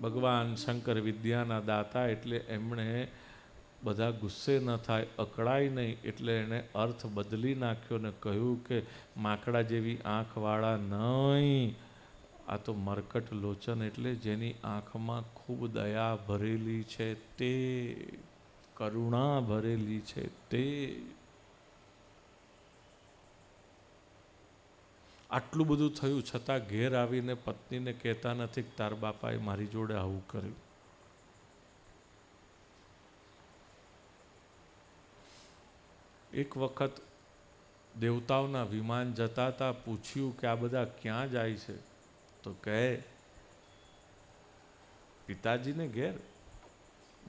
ભગવાન શંકર વિદ્યાના દાતા એટલે એમણે બધા ગુસ્સે ન થાય, અકળાય નહીં એટલે એણે અર્થ બદલી નાખ્યો ને કહ્યું કે માકડા જેવી આંખવાળા નહીં. આ તો મરકટ લોચન એટલે જેની આંખમાં ખૂબ દયા ભરેલી છે, તે કરુણા ભરેલી છે, તે આટલું બધું થયું છતાં ઘેર આવીને પત્નીને કહેતા નથી કે તાર બાપાએ મારી જોડે આવું કર્યું. એક વખત દેવતાઓના વિમાન જતા હતા, પૂછ્યું કે આ બધા ક્યાં જાય છે? તો કહે, પિતાજીને ઘેર,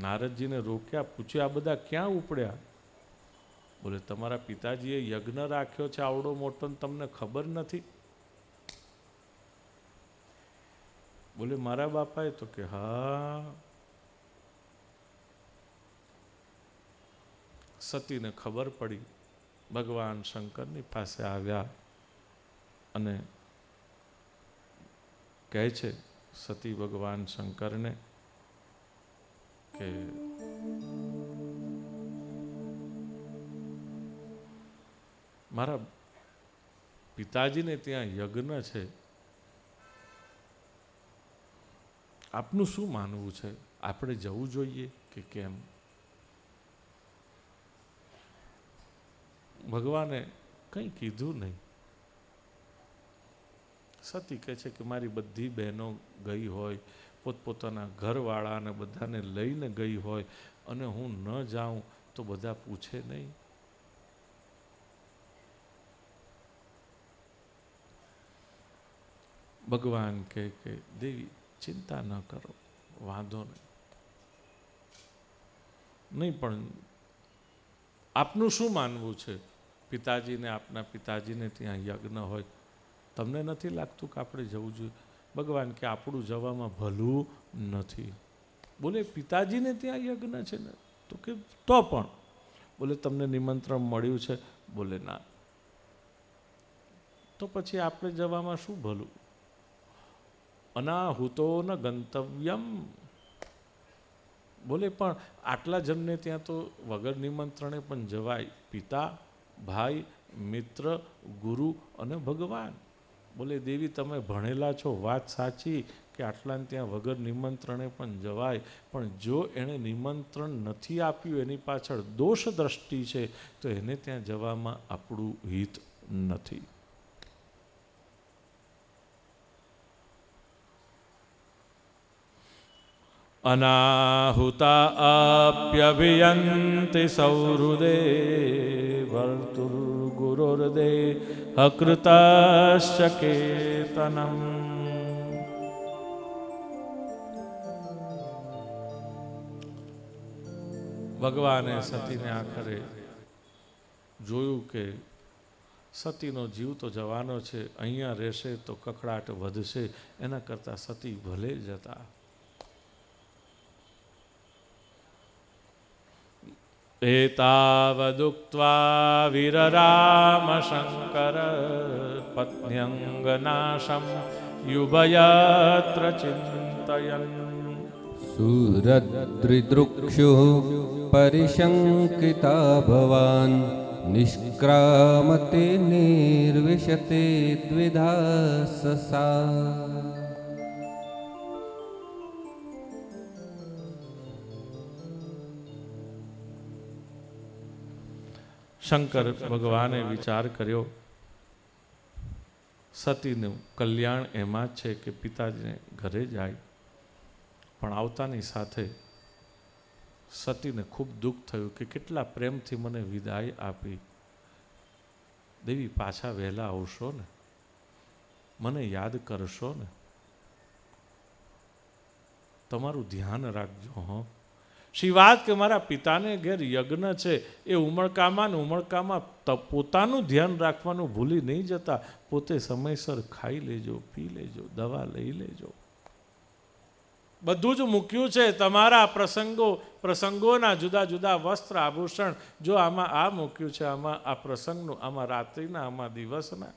નારદજીને રોક્યા, પૂછ્યું, આ બધા ક્યાં ઉપડ્યા? બોલે, તમારા પિતાજીએ યજ્ઞ રાખ્યો છે આવડો મોટો ને તમને ખબર નથી? બોલે, મારા બાપાએ તો કે, હા. સતીને ખબર પડી, ભગવાન શંકરની પાસે આવ્યા અને કહે છે, સતી ભગવાન શંકરને કે મારા પિતાજીને ત્યાં યજ્ઞ છે. આપનું શું માનવું છે? આપણે જવું જોઈએ કે કેમ? ભગવાને કંઈ કીધું નહીં. સતી કહે છે કે મારી બધી બહેનો ગઈ હોય, પોતપોતાના ઘરવાળાને બધાને લઈને ગઈ હોય અને હું ન જાઉં તો બધા પૂછે નહીં. ભગવાન કહે કે, દેવી, ચિંતા ન કરો, વાંધો નહીં. નહીં, પણ આપનું શું માનવું છે? પિતાજીને, આપના પિતાજીને ત્યાં યજ્ઞ હોય, તમને નથી લાગતું કે આપણે જવું જોઈએ? ભગવાન કે, આપણું જવામાં ભલું નથી. બોલે, પિતાજીને ત્યાં યજ્ઞ છે ને? તો કે, તો પણ. બોલે, તમને નિમંત્રણ મળ્યું છે? બોલે, ના. તો પછી આપણે જવામાં શું ભલું? અનાહુતો ન ગંતવ્યમ. બોલે, પણ આટલા જણને ત્યાં તો વગર નિમંત્રણે પણ જવાય. પિતા, ભાઈ, મિત્ર, ગુરુ અને ભગવાન. બોલે, દેવી, તમે ભણેલા છો. વાત સાચી કે આટલાને ત્યાં વગર નિમંત્રણે પણ જવાય. પણ જો એણે નિમંત્રણ નથી આપ્યું, એની પાછળ દોષ દ્રષ્ટિ છે, તો એને ત્યાં જવામાં આપણું હિત નથી. અનાહુતા આપ્યભિયંતિ સૌહૃદે ભર્તુર્ગુરોર્દે હકૃતાશ્ચ કેતનમ ભગવાને સતીને આખરે જોયું કે સતીનો જીવ તો જવાનો છે, અહીંયા રહેશે તો કકડાટ વધશે, એના કરતાં સતી ભલે જતા. एतावदुक्त्वा वीररामशङ्कर पत्न्यङ्गनाशं युभयत्र चिन्तयन् सुरद्रिदृक्षुः परिशङ्किता भवान् निष्क्रामते निर्विशते द्विधा ससा શંકર ભગવાને વિચાર કર્યો, સતીનું કલ્યાણ એમાં છે કે પિતાજીને ઘરે જાય, પણ આવતાની સાથે સતીને ખૂબ દુઃખ થયું કે કેટલા પ્રેમથી મને વિદાય આપી. દેવી પાછા વહેલા આવશો ને? મને યાદ કરશો ને? તમારું ધ્યાન રાખજો, હં. શી વાત કે મારા પિતાને ઘેર યજ્ઞ છે, એ ઉમળકામાં ને ઉમળકામાં પોતાનું ધ્યાન રાખવાનું ભૂલી નહીં જતા. પોતે સમયસર ખાઈ લેજો, પી લેજો, દવા લઈ લેજો. બધું જ મૂક્યું છે. તમારા પ્રસંગો, પ્રસંગોના જુદા જુદા વસ્ત્ર આભૂષણ, જો આમાં આ મૂક્યું છે, આમાં આ પ્રસંગનું, આમાં રાત્રિના, આમાં દિવસના,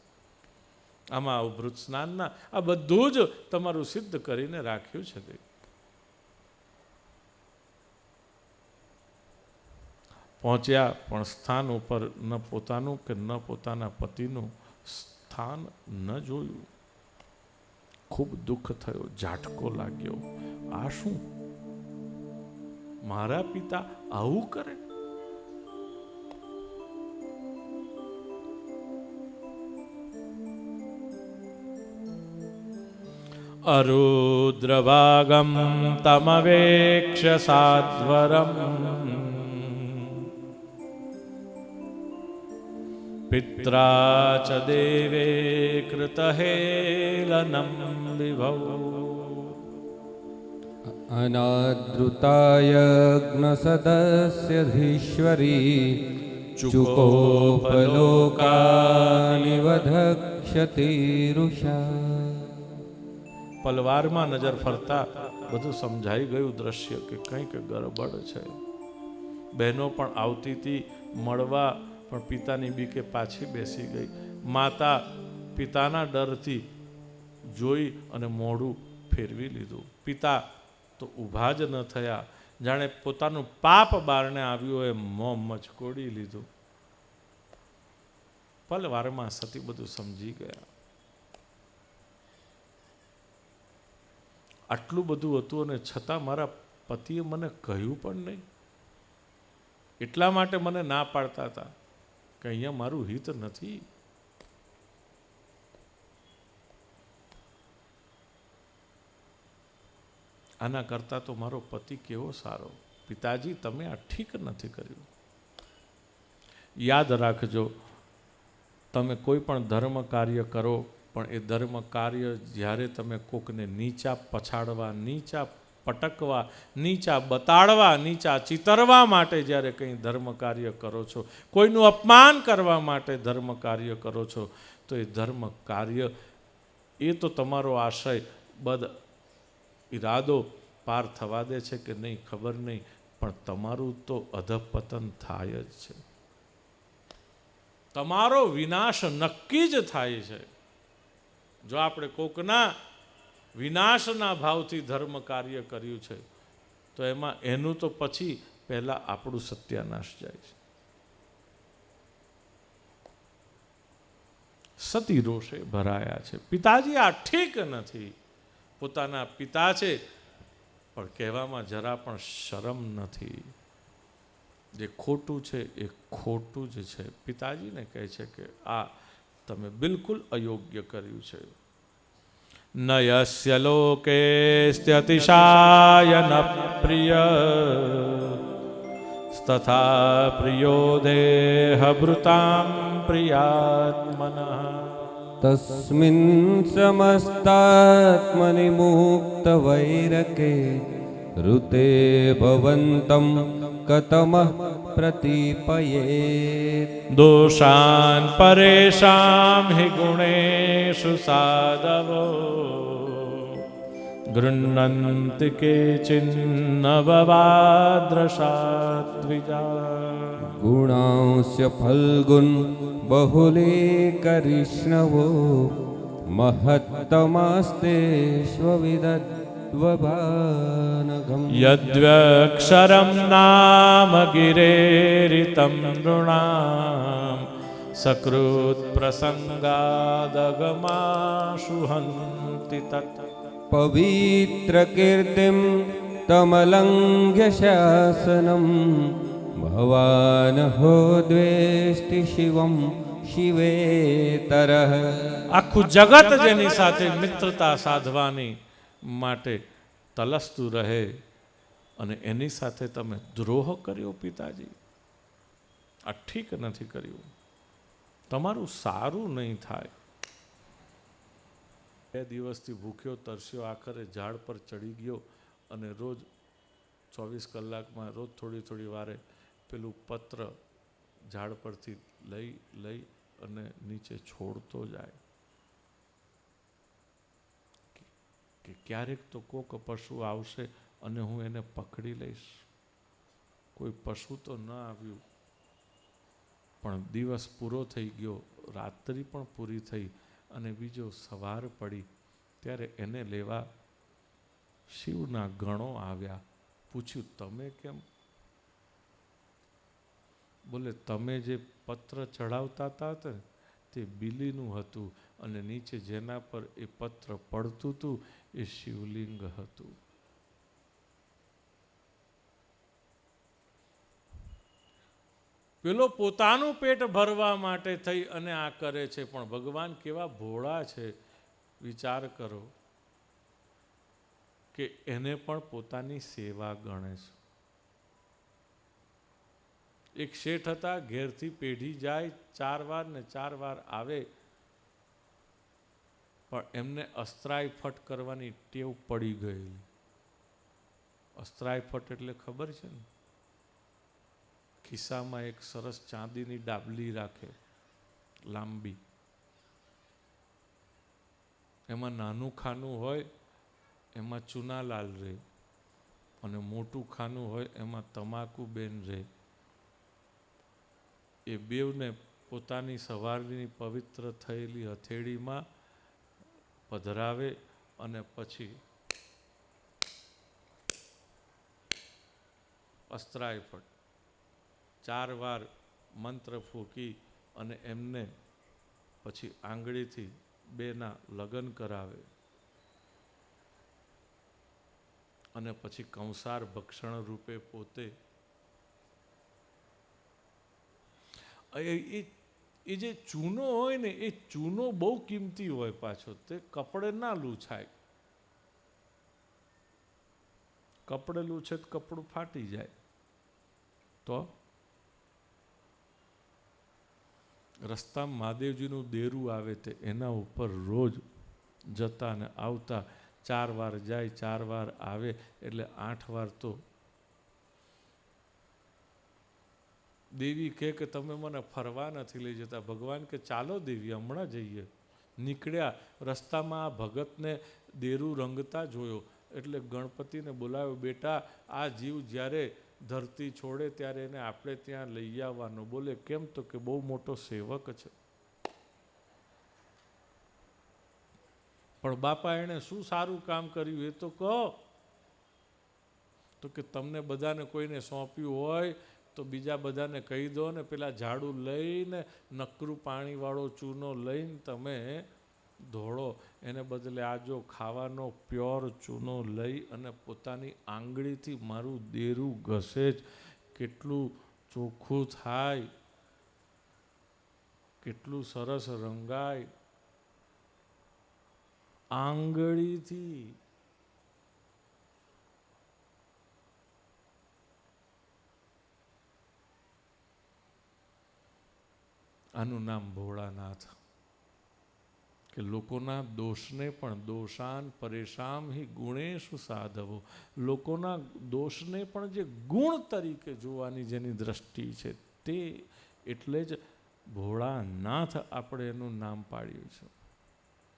આમાં ઉભૃત સ્નાનના, આ બધું જ તમારું સિદ્ધ કરીને રાખ્યું છે તે પહોંચ્યા, પણ સ્થાન ઉપર ન પોતાનું કે ન પોતાના પતિનું સ્થાન ન જોયું. ખૂબ દુઃખ થયો, ઝાટકો લાગ્યો. આ શું? મારા પિતા આવું કરે? અરુદ્રભાગમ તમવેક્ષ સાધ્વરમ. પિત્રા ચ દેવે કૃતહેલનમ વિભવ अनादृतायज्ञसदस्यधीश्वरी चुकोपलोकानि वधक्षतिरुषा પલવારમાં નજર ફરતા બધું સમજાઈ ગયું દ્રશ્ય કે કંઈક ગરબડ છે બહેનો પણ આવતી હતી મળવા પણ પિતાની બીકે પાછી બેસી ગઈ. માતા પિતાના ડરથી જોઈ અને મોઢું ફેરવી લીધું. પિતા તો ઊભા જ ન થયા. જાણે પોતાનું પાપ બારણે આવ્યું એ મોં મચકોડી લીધું. પલવારમાં સતી બધું સમજી ગયા. આટલું બધું હતું અને છતાં મારા પતિએ મને કહ્યું પણ નહીં. એટલા માટે મને ના પાડતા હતા. કે અહીંયા મારું હિત નથી. આના કરતાં તો મારો પતિ કેવો સારો. પિતાજી, તમે આ ઠીક નથી કર્યું. યાદ રાખજો, તમે કોઈ પણ ધર્મ કાર્ય કરો, પણ એ ધર્મ કાર્ય જ્યારે તમે કોકને નીચા પછાડવા, નીચા પટકવા નીચા બતાડવા, નીચા ચિતરવા માટે જ્યારે કંઈ ધર્મ કાર્ય કરો છો, કોઈનું અપમાન કરવા માટે ધર્મ કાર્ય કરો છો, તો એ ધર્મ કાર્ય, એ તો તમારો આશય બદ ઈરાદો પાર થવા દે છે કે નહીં, ખબર નહીં, પણ તમારું તો અધપતન થાય જ છે. તમારો વિનાશ નક્કી જ થાય છે. જો આપણે કોકના વિનાશના ભાવથી ધર્મ કાર્ય કર્યું છે, તો એમાં એનું તો પછી પહેલાં આપણું સત્યાનાશ જાય છે. સતી રોષે ભરાયા છે. પિતાજી આ ઠીક નથી. પોતાના પિતા છે, પણ કહેવામાં જરા પણ શરમ નથી. જે ખોટું છે એ ખોટું જ છે. પિતાજીને કહે છે કે આ તમે બિલકુલ અયોગ્ય કર્યું છે. न यस्य लोकेऽस्त्यतिशाय न प्रिय तथा प्रियो देहभृतां प्रियात्मनः तस्मिन् समस्तात्मनि मुक्तवैरके ऋते भवन्तं कतमः प्रतीपयेत् दोषान् परेषां हि गुणेषु साधवो गृह्णन्ति केचिन्नववाद्रशाद्विजा गुणांस्य फल्गुन् યદ્યક્ષરમ નામ ગિરેરિતમ નૃણામ સકૃત પ્રસંગાદગમાશુ હંતિ તત પવિત્ર કીર્તિમ તમલંઘ્ય શાસનમ ભવાન હો દ્વેષ્ટિ શિવમ શિવેતર આખું જગત જેની સાથે મિત્રતા સાધવાની માટે તલસતું રહે અને એની સાથે તમે દ્રોહ કર્યો પિતાજી. આ ઠીક નથી કર્યું. તમારું સારું નહીં થાય. બે દિવસથી ભૂખ્યો, તરસ્યો, આખરે ઝાડ પર ચડી ગયો અને રોજ ચોવીસ કલાકમાં રોજ થોડી થોડી વારે પેલું પત્ર ઝાડ પરથી લઈ લઈ અને નીચે છોડતો જાય. કે ક્યારેક તો કોક પશુ આવશે અને હું એને પકડી લઈશ. કોઈ પશુ તો ન આવ્યું. પણ દિવસ પૂરો થઈ ગયો, રાત્રિ પણ પૂરી થઈ અને બીજો સવાર પડી. ત્યારે એને લેવા શિવના ગણો આવ્યા. પૂછ્યું, તમે કેમ? બોલે, તમે જે પત્ર ચડાવતા હતા તે બિલીનું હતું અને નીચે જેના પર એ પત્ર પડતું હતું એ શિવલિંગ હતું. પેલો પોતાનું પેટ ભરવા માટે થઈ અને આ કરે છે. પણ ભગવાન કેવા ભોળા છે. વિચાર કરો કે એને પણ પોતાની સેવા ગણે છે. એક શેઠ હતા, ઘેરથી પેઢી જાય, ચાર વાર ને ચાર વાર આવે પણ એમને અસ્ત્રાય ફટ કરવાની ટેવ પડી ગયેલી. અસ્ત્રાય ફટ એટલે ખબર છે ને? ખિસ્સામાં એક સરસ ચાંદીની ડાબલી રાખે, લાંબી. એમાં નાનું ખાનું હોય, એમાં ચૂનાલાલ રહે. અને મોટું ખાનું હોય, એમાં તમાકુ બેન રહે. એ બેવને પોતાની સવારની પવિત્ર થયેલી હથેળીમાં પધરાવે અને પછી અસ્ત્રાય ફટ ચાર વાર મંત્ર ફૂંકી અને એમને પછી આંગળીથી બેના લગ્ન કરાવે અને પછી કંસાર ભક્ષણ રૂપે પોતે. એ એ- જે ચૂનો હોય ને, એ ચૂનો બહુ કિંમતી હોય પાછો, તે કપડે ના લૂછાય. કપડે લૂછે તો કપડું ફાટી જાય. તો? રસ્તામાં મહાદેવજીનું દેરું આવે તે એના ઉપર રોજ જતા ને આવતા, ચાર વાર જાય, ચાર વાર આવે, એટલે આઠ વાર તો દેવી કહે કે તમે મને ફરવા નથી લઈ જતા. ભગવાન કે ચાલો દેવી, હમણાં જઈએ. નીકળ્યા, રસ્તામાં આ ભગતને દેરું રંગતા જોયો. એટલે ગણપતિને બોલાવ્યો, બેટા, આ જીવ જ્યારે ધરતી છોડે ત્યારે એને આપણે ત્યાં લઈ આવવાનો. બોલે, કેમ તો કે બહુ મોટો સેવક છે. પણ બાપા એણે શું સારું કામ કર્યું એ તો કહો. તો કે, તમને બધાને કોઈને સોંપ્યું હોય તો બીજા બધાને કહી દો ને પેલા ઝાડુ લઈને નકરું પાણીવાળો ચૂનો લઈને તમે ધોળો. એને બદલે આ જો ખાવાનો પ્યોર ચૂનો લઈ અને પોતાની આંગળીથી મારું દેરું ઘસે જ. કેટલું ચોખ્ખું થાય, કેટલું સરસ રંગાય. આંગળીથી આનું નામ ભોળાનાથ. કે લોકોના દોષને પણ દોષાન પરેશામ હિ ગુણેશુ સાધવો. લોકોના દોષને પણ જે ગુણ તરીકે જોવાની જેની દ્રષ્ટિ છે તે એટલે જ ભોળાનાથ આપણે એનું નામ પાડ્યું છે.